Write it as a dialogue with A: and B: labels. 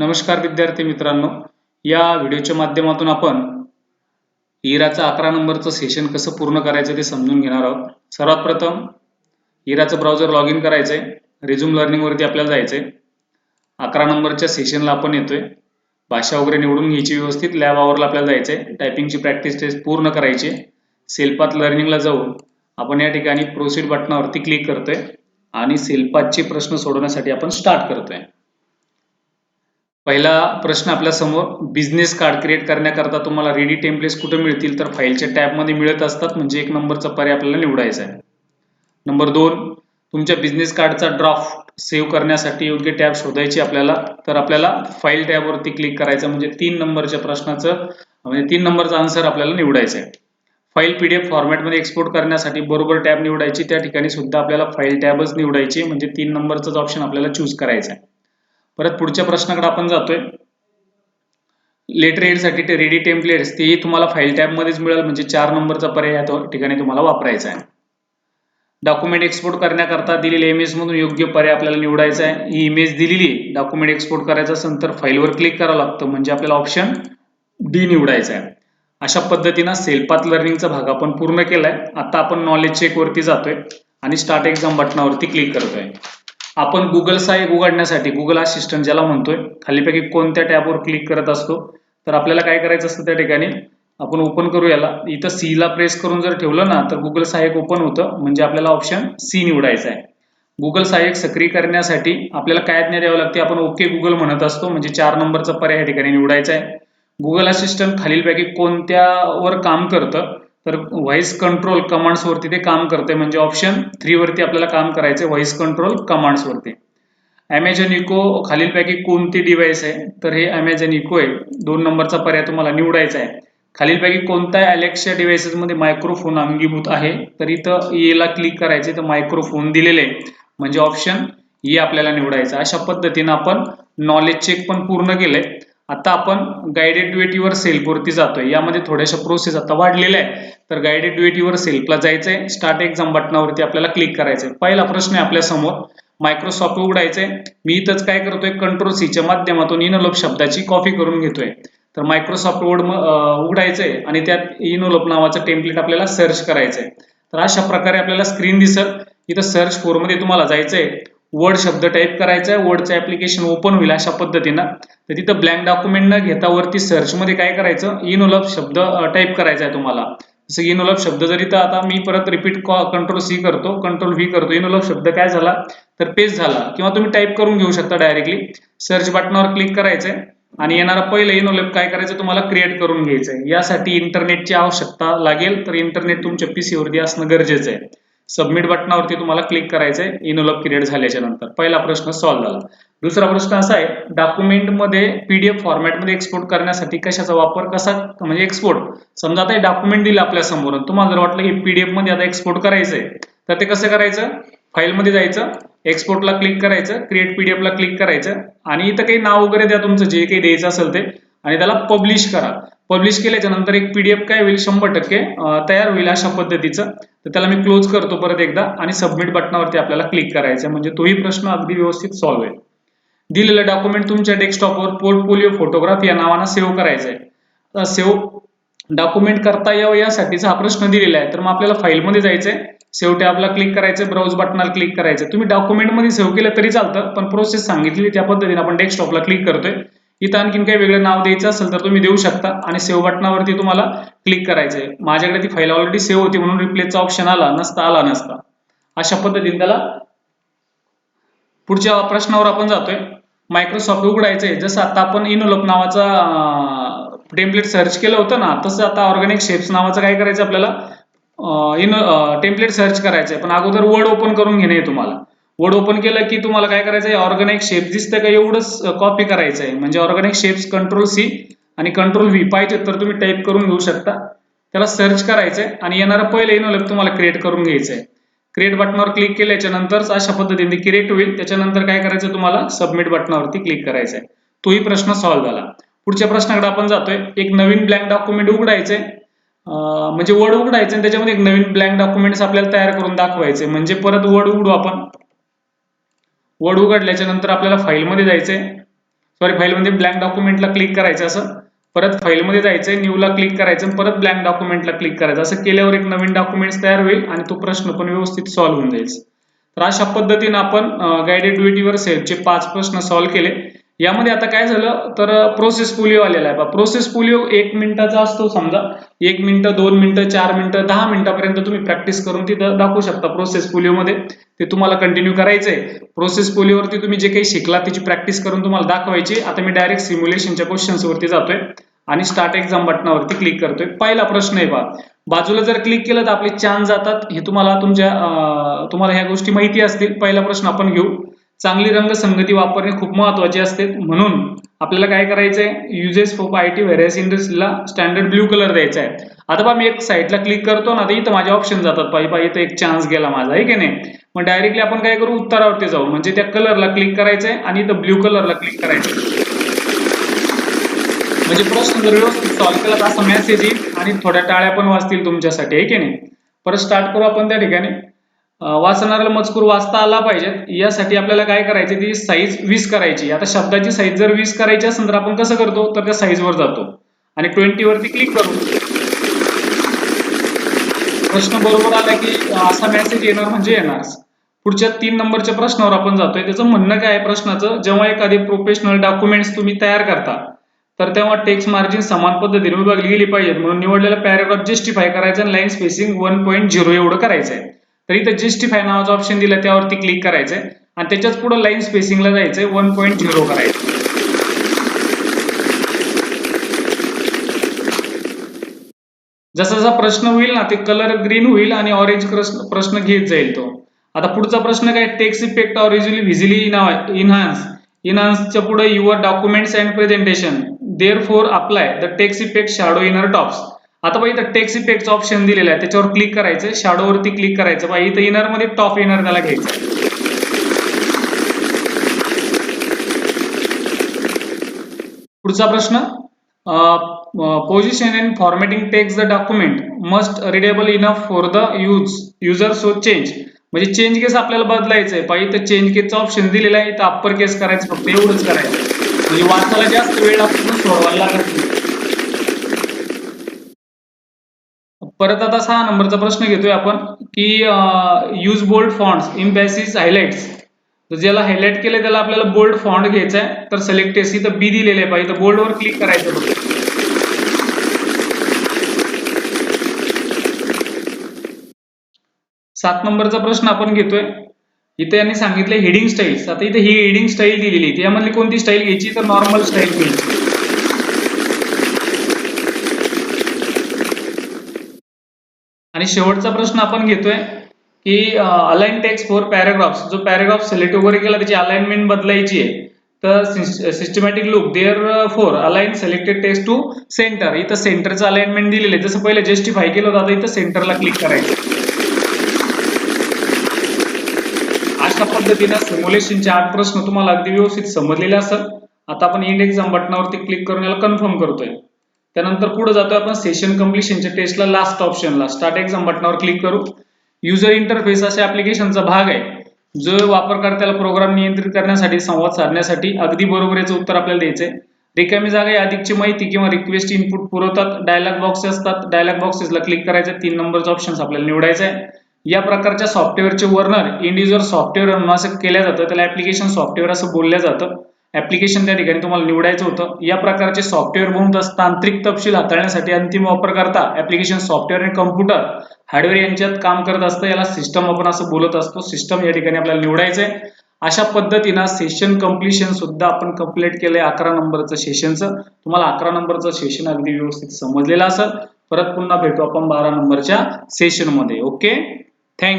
A: नमस्कार विद्यार्थी मित्रांनो. या व्हिडिओच्या माध्यमातून आपण इराचं अकरा नंबरचं सेशन कसं पूर्ण करायचं ते समजून घेणार आहोत. सर्वात प्रथम इराचं ब्राउझर लॉग इन करायचं आहे रिझ्यूम लर्निंगवरती आपल्याला जायचं आहे अकरा नंबरच्या सेशनला आपण येतोय. भाषा वगैरे निवडून घ्यायची व्यवस्थित. लॅब आवरला आपल्याला जायचं आहे टायपिंगची प्रॅक्टिस टेस्ट पूर्ण करायची. सेल्पात लर्निंगला जाऊन आपण या ठिकाणी प्रोसीड बटनावरती क्लिक करतोय. आणि सेल्पातचे प्रश्न सोडवण्यासाठी आपण स्टार्ट करतोय. पहिला प्रश्न आपल्यासमोर बिझनेस कार्ड क्रिएट करण्याकरता तुम्हाला रेडी टेम्पलेट्स कुठे मिळतील? तर फाईलच्या टॅबमध्ये मिळत असतात. म्हणजे एक नंबरचा पर्याय आपल्याला निवडायचा आहे. नंबर दोन तुमच्या बिझनेस कार्डचा ड्राफ्ट सेव्ह करण्यासाठी योग्य टॅब शोधायची आपल्याला. तर आपल्याला फाईल टॅबवरती क्लिक करायचं म्हणजे तीन नंबरच्या प्रश्नाचं म्हणजे तीन नंबरचा आन्सर आपल्याला निवडायचा आहे. फाईल पीडीएफ फॉर्मॅटमध्ये एक्सपोर्ट करण्यासाठी बरोबर टॅब निवडायची. त्या ठिकाणी सुद्धा आपल्याला फाईल टॅबच निवडायची म्हणजे तीन नंबरचाच ऑप्शन आपल्याला चूज करायचा आहे. परत पुढच्या प्रश्नाकडे आपण जातोय. लेटरसाठी ते रेडी टेम्पलेट्स तेही तुम्हाला फाईल टॅबमध्येच मिळेल. म्हणजे चार नंबरचा पर्याय तो ठिकाणी तुम्हाला वापरायचा आहे. डॉक्युमेंट एक्सपोर्ट करण्याकरता दिलेल्या इमेज मधून योग्य पर्याय आपल्याला निवडायचा आहे. ही इमेज दिलेली डॉक्युमेंट एक्सपोर्ट करायचं असेल तर फाईलवर क्लिक करावं लागतं. म्हणजे आपल्याला ऑप्शन डी निवडायचा आहे. अशा पद्धतीनं सेल्फात लर्निंगचा भाग आपण पूर्ण केलाय. आता आपण नॉलेज चेक वरती जातोय आणि स्टार्ट एक्झाम बटनावरती क्लिक करतोय. आपण गुगल सहाय्यक उघडण्यासाठी गुगल असिस्टंट ज्याला म्हणतोय खालीपैकी कोणत्या टॅबवर क्लिक करत असतो तर आपल्याला काय करायचं असतं त्या ठिकाणी? आपण ओपन करू याला. इथं सी ला प्रेस करून जर ठेवलं ना तर गुगल सहाय्यक ओपन होतं म्हणजे आपल्याला ऑप्शन सी निवडायचा आहे. गुगल सहाय्यक सक्रिय करण्यासाठी आपल्याला काय आज्ञा द्यावं लागते? आपण ओके गुगल म्हणत असतो म्हणजे चार नंबरचा पर्याय या ठिकाणी निवडायचा आहे. गुगल असिस्टंट खालीलपैकी कोणत्यावर काम करतं तर व्हॉइस कंट्रोल कमांड्स वरती ते काम करते म्हणजे ऑप्शन थ्री वरती आपल्याला काम करायचं व्हॉइस कंट्रोल कमांड्स वरती. अमेझॉन इको खालीलपैकी कोणती डिव्हाइस आहे? तर हे अमेझॉन इको आहे. दोन नंबरचा पर्याय तुम्हाला निवडायचा आहे खालीलपैकी कोणत्या अलेक्सा डिव्हाइसेस मध्ये मायक्रोफोन अंगीभूत आहे? तर इथं एला क्लिक करायचे तर मायक्रोफोन दिलेले म्हणजे ऑप्शन ये e आपल्याला निवडायचं. अशा पद्धतीनं आपण नॉलेज चेक पण पूर्ण केलंय. आता आपण गायडेड ड्युएटीवर सेल्फवरती जातोय. यामध्ये थोड्याशा प्रोसेस आता वाढलेल्या आहे तर गायडेड ड्युएटीवर सेल्फला जायचंय. स्टार्ट एक्झाम बटनावरती आपल्याला क्लिक करायचंय. पहिला प्रश्न आहे आपल्यासमोर. मायक्रोसॉफ्ट उघडायचंय. मी इथंच काय करतोय? कंट्रोल सीच्या माध्यमातून इनोलोप शब्दाची कॉपी करून घेतोय. तर मायक्रोसॉफ्ट वर्ड उघडायचंय आणि त्यात इनोलोप नावाचं टेम्पलेट आपल्याला सर्च करायचंय. तर अशा प्रकारे आपल्याला स्क्रीन दिसत. इथं सर्च फोरमध्ये तुम्हाला जायचंय. वर्ड शब्द टाईप करायचा आहे वर्डचं ऍप्लिकेशन ओपन होईल अशा पद्धतीनं. तर तिथं ब्लँक डॉक्युमेंट न घेता वरती सर्च मध्ये काय करायचं? इनोलप शब्द टाईप करायचा आहे तुम्हाला. जसं इनोलप शब्द जरी तर आता मी परत रिपीट कंट्रोल सी करतो कंट्रोल व्ही करतो. इनोलप शब्द काय झाला? तर पेज झाला. किंवा तुम्ही टाईप करून घेऊ शकता डायरेक्टली सर्च बटनावर क्लिक करायचंय. आणि येणारा पहिलं इनोलेप काय करायचं? तुम्हाला क्रिएट करून घ्यायचंय. यासाठी इंटरनेटची आवश्यकता लागेल. तर इंटरनेट तुमच्या पीसी वरती असणं गरजेचं आहे सबमिट बटनावरती तुम्हाला क्लिक करायचंय. इनोलॉग क्रिएट झाल्याच्यानंतर. पहिला प्रश्न सॉल्व्ह झाला. दुसरा प्रश्न असा आहे डॉक्युमेंटमध्ये पीडीएफ फॉर्मॅटमध्ये एक्सपोर्ट करण्यासाठी कशाचा वापर कसा म्हणजे एक्सपोर्ट समजा आता डॉक्युमेंट दिलं आपल्यासमोर तुम्हाला जर वाटलं की पीडीएफमध्ये आता एक्सपोर्ट करायचंय तर ते कसं करायचं? फाईलमध्ये जायचं एक्सपोर्टला क्लिक करायचं क्रिएट पीडीएफला क्लिक करायचं आणि इथं काही नाव वगैरे द्या तुमचं जे काही द्यायचं असेल ते आणि त्याला पब्लिश करा. पब्लिश केल्याच्यानंतर एक पीडीएफ काय होईल? शंभर टक्के तयार होईल अशा पद्धतीचं. तर त्याला मी क्लोज करतो परत एकदा आणि सबमिट बटनावरती आपल्याला क्लिक करायचं म्हणजे तोही प्रश्न अगदी व्यवस्थित सॉल्व्ह आहे दिलेलं डॉक्युमेंट तुमच्या डेस्कटॉपवर पोर्टफोलिओ फोटोग्राफ या नावानं सेव्ह करायचं आहे सेव्ह डॉक्युमेंट करता यावं यासाठीचा हा प्रश्न दिलेला आहे. तर मग आपल्याला फाईलमध्ये जायचंय. सेव्ह टॅबला क्लिक करायचं ब्राउज बटनाला क्लिक करायचं तुम्ही डॉक्युमेंटमध्ये सेव्ह केलं तरी चालतं पण प्रोसेस सांगितली त्या पद्धतीने आपण डेस्कटॉपला क्लिक करतोय. इथं आणखीन काही वेगळं नाव द्यायचं असेल तर तुम्ही देऊ शकता आणि सेव्ह बटनावरती तुम्हाला क्लिक करायचंय. माझ्याकडे ती फाईल ऑलरेडी सेव्ह होती म्हणून रिप्लेसचा ऑप्शन आला नसता आला नसता. अशा पद्धतीने त्याला पुढच्या प्रश्नावर आपण जातोय. मायक्रोसॉफ्ट उघडायचं आहे जसं आता आपण इनोलोप नावाचा टेम्पलेट सर्च केलं होतं ना तसं आता ऑर्गॅनिक शेप्स नावाचं काय करायचं आपल्याला? इन टेम्पलेट सर्च करायचं आहे पण अगोदर वर्ड ओपन करून घेणे तुम्हाला. वर्ड ओपन केलं की तुम्हाला काय करायचं आहे ऑर्गॅनिक शेप दिसतं का? एवढंच कॉपी करायचं आहे म्हणजे ऑर्गॅनिक शेप्स कंट्रोल सी आणि कंट्रोल व्ही पाहिजे तर तुम्ही टाईप करून घेऊ शकता. त्याला सर्च करायचंय आणि येणारं पहिलं इनोलेप तुम्हाला क्रिएट करून घ्यायचं आहे क्रिएट बटनावर क्लिक केल्याच्यानंतर अशा पद्धतीने क्रिएट होईल. त्याच्यानंतर काय करायचं तुम्हाला? सबमिट बटनावरती क्लिक करायचंय तोही प्रश्न सॉल्व्ह झाला. पुढच्या प्रश्नाकडे आपण जातोय. एक नवीन ब्लँक डॉक्युमेंट उघडायचंय. म्हणजे वर्ड उघडायचं आणि त्याच्यामध्ये एक नवीन ब्लँक डॉक्युमेंट्स आपल्याला तयार करून दाखवायचे. म्हणजे परत वर्ड उघडू आपण. वर्ड उघडल्याच्या नंतर आपल्याला फाईलमध्ये जायचंय. सॉरी फाईलमध्ये ब्लँक डॉक्युमेंटला क्लिक करायचं असं. परत फाईलमध्ये जायचंय न्यूला क्लिक करायचं परत ब्लँक डॉक्युमेंटला क्लिक करायचं. असं केल्यावर एक नवीन डॉक्युमेंट तयार होईल आणि तो प्रश्न पण व्यवस्थित सॉल्व्ह होऊन जाईल. तर अशा पद्धतीने आपण गायडेड ड्युटीवर सेल्फचे पाच प्रश्न सॉल्व्ह केले यामध्ये आता काय झालं? तर प्रोसेस पोलिओ आलेला आहे. प्रोसेस पोलिओ एक मिनिटाचा असतो समजा. एक मिनिटं दोन मिनिटं चार मिनिटं दहा मिनिटापर्यंत तुम्ही प्रॅक्टिस करून तिथं दाखवू शकता प्रोसेस पोलिओमध्ये ते तुम्हाला कंटिन्यू करायचंय. प्रोसेस पोलिओवरती तुम्ही जे काही शिकला त्याची प्रॅक्टिस करून तुम्हाला दाखवायची. आता मी डायरेक्ट सिम्युलेशनच्या क्वेश्चन्सवरती जातोय आणि स्टार्ट एक्झाम बटनावरती क्लिक करतोय. पहिला प्रश्न आहे बा. बाजूला जर क्लिक केलं तर आपले चान्स जातात. हे तुम्हाला तुमच्या तुम्हाला ह्या गोष्टी माहिती असतील. पहिला प्रश्न आपण घेऊ. चांगली रंगसंगती वापरणे खूप महत्त्वाचे असते. म्हणून आपल्याला काय करायचंय? Uses for I T various इंडस्ट्रीला standard blue colour द्यायचा आहे आता बा मी एक साईडला क्लिक करतो ना तर इथं माझे ऑप्शन जातात. पाहिजे पाहिजे इथं एक चान्स गेला माझा आहे की नाही? मग डायरेक्टली आपण काय करू? उत्तरावरती जाऊ. म्हणजे त्या कलरला क्लिक करायचंय आणि इथं ब्ल्यू कलरला क्लिक करायचं म्हणजे प्रश्न जर व्यवस्थित सॉल्व्ह केला असा मेसेज येईल आणि थोड्या टाळ्या पण वाचतील तुमच्यासाठी आहे की नाही? परत स्टार्ट करू आपण त्या ठिकाणी. वाचणाऱ्याला मजकूर वाचता आला पाहिजे. यासाठी आपल्याला काय करायचे ती साईज वीस करायची. आता शब्दाची साईज जर वीस करायची असेल तर आपण कसं करतो? तर त्या साईजवर जातो. आणि ट्वेंटी वरती क्लिक करू. प्रश्न बरोबर आला की असा मेसेज येणार म्हणजे येणार. पुढच्या तीन नंबरच्या प्रश्नावर आपण जातोय. त्याचं म्हणणं काय आहे प्रश्नाचं? जेव्हा एखादी प्रोफेशनल डॉक्युमेंट्स तुम्ही तयार करता तर तेव्हा टेक्स्ट मार्जिन समान पद्धतीने विभागली गेली पाहिजेत. म्हणून निवडलेला पॅराग्राफ जस्टिफाय करायचा आणि line spacing one point zero एवढं करायचं आहे तर इथं जस्टिफाय नावाचा ऑप्शन दिला त्यावरती क्लिक करायचंय. आणि त्याच्याच पुढे लाईन स्पेसिंगला जायचंय वन पॉईंट झिरो करायचं. जसा जसा प्रश्न होईल ना ते कलर ग्रीन होईल आणि ऑरेंज प्रश्न घेत जाईल तो. आता पुढचा प्रश्न काय? Text effect or easily visually enhance इनहान्सच्या पुढे your documents and presentation therefore apply the text effect shadow inner tops आता बाई इथं टेक्स्ट इफेक्टचा ऑप्शन दिलेला आहे. त्याच्यावर क्लिक करायचं शॅडोवरती क्लिक करायचं. बाई इथं इनरमध्ये टॉप इनर त्याला घ्यायचं. पुढचा प्रश्न position in formatting text the document must readable enough for the use user so change म्हणजे चेंज केस आपल्याला बदलायचं आहे. पाहिजे तर चेंज केसचा ऑप्शन दिलेला आहे. तर अप्पर केस करायचं फक्त एवढंच करायचं. म्हणजे वाचायला जास्त वेळ लागतो सोडवायला लागत नाही. परत आता सहा नंबरचा प्रश्न घेतोय आपण की use bold fonts in passes highlights तर ज्याला हायलाइट केलं त्याला आपल्याला बोल्ड फॉन्ट घ्यायचा आहे तर सिलेक्ट एसी तर बी दिलेले आहे पाहिजे तर बोल्डवर क्लिक करायचं बघा सात नंबरचा प्रश्न आपण घेतोय. इथे यांनी सांगितलं हेडिंग स्टाईल्स आता इथे ही हेडिंग स्टाईल दिलेली आहे. यामधली कोणती स्टाईल घ्यायची? तर नॉर्मल स्टाईल घ्यायची आणि शेवटचा प्रश्न आपण घेतोय की अलाइन टेक्स्ट फोर पॅराग्राफ्स जो पॅराग्राफ सिलेक्ट वगैरे केला त्याची अलाइनमेंट बदलायची आहे. तर systematic look therefore align selected text to centre इथं सेंटरचं अलाइनमेंट दिलेलं आहे. जसं पहिले जस्टिफाय केलं होतं आता इथं सेंटरला क्लिक करायचं. अशा पद्धतीनं सिम्युलेशनचे आठ प्रश्न तुम्हाला अगदी व्यवस्थित समजलेले असतात आता आपण इंड एक्झाम बटनावरती क्लिक करून याला कन्फर्म करतोय. त्यानंतर पुढे जातो आपण सेशन कम्प्लिशनच्या टेस्टला लास्ट ऑप्शनला स्टार्ट एक्झाम बटनावर क्लिक करू. युजर इंटरफेस अशा ऍप्लिकेशनचा भाग आहे. जो वापरकर्त्याला प्रोग्राम नियंत्रित करण्यासाठी संवाद साधण्यासाठी अगदी बरोबर याचं उत्तर आपल्याला द्यायचं आहे रिकामी जागा अधिकची माहिती किंवा रिक्वेस्ट इनपुट पुरवतात. डायलॉग बॉक्स असतात. डायलॉग बॉक्सेसला क्लिक करायचं. तीन नंबरचा ऑप्शन आपल्याला निवडायचा आहे. या प्रकारच्या सॉफ्टवेअरचे वर्णन इंडिव्हिज्युअल सॉफ्टवेअर म्हणून असं केलं जातं. त्याला ऍप्लिकेशन सॉफ्टवेअर असं बोललं जातं. ऍप्लिकेशन त्या ठिकाणी तुम्हाला निवडायचं होतं. या प्रकारचे सॉफ्टवेअर बहुतांश तांत्रिक तपशील हाताळण्यासाठी अंतिम वापरकर्ता ऍप्लिकेशन सॉफ्टवेअर आणि कम्प्युटर हार्डवेअर यांच्यात काम करत असतं. याला सिस्टम आपण असं बोलत असतो. सिस्टम या ठिकाणी आपल्याला निवडायचंय. अशा पद्धतीनं सेशन कम्प्लिशन सुद्धा आपण कंप्लीट केलंय अकरा नंबरचं सेशनचं तुम्हाला अकरा नंबरचं सेशन अगदी व्यवस्थित समजलेलं असेल. परत पुन्हा भेटू आपण बारा नंबरच्या सेशनमध्ये ओके थँक्यू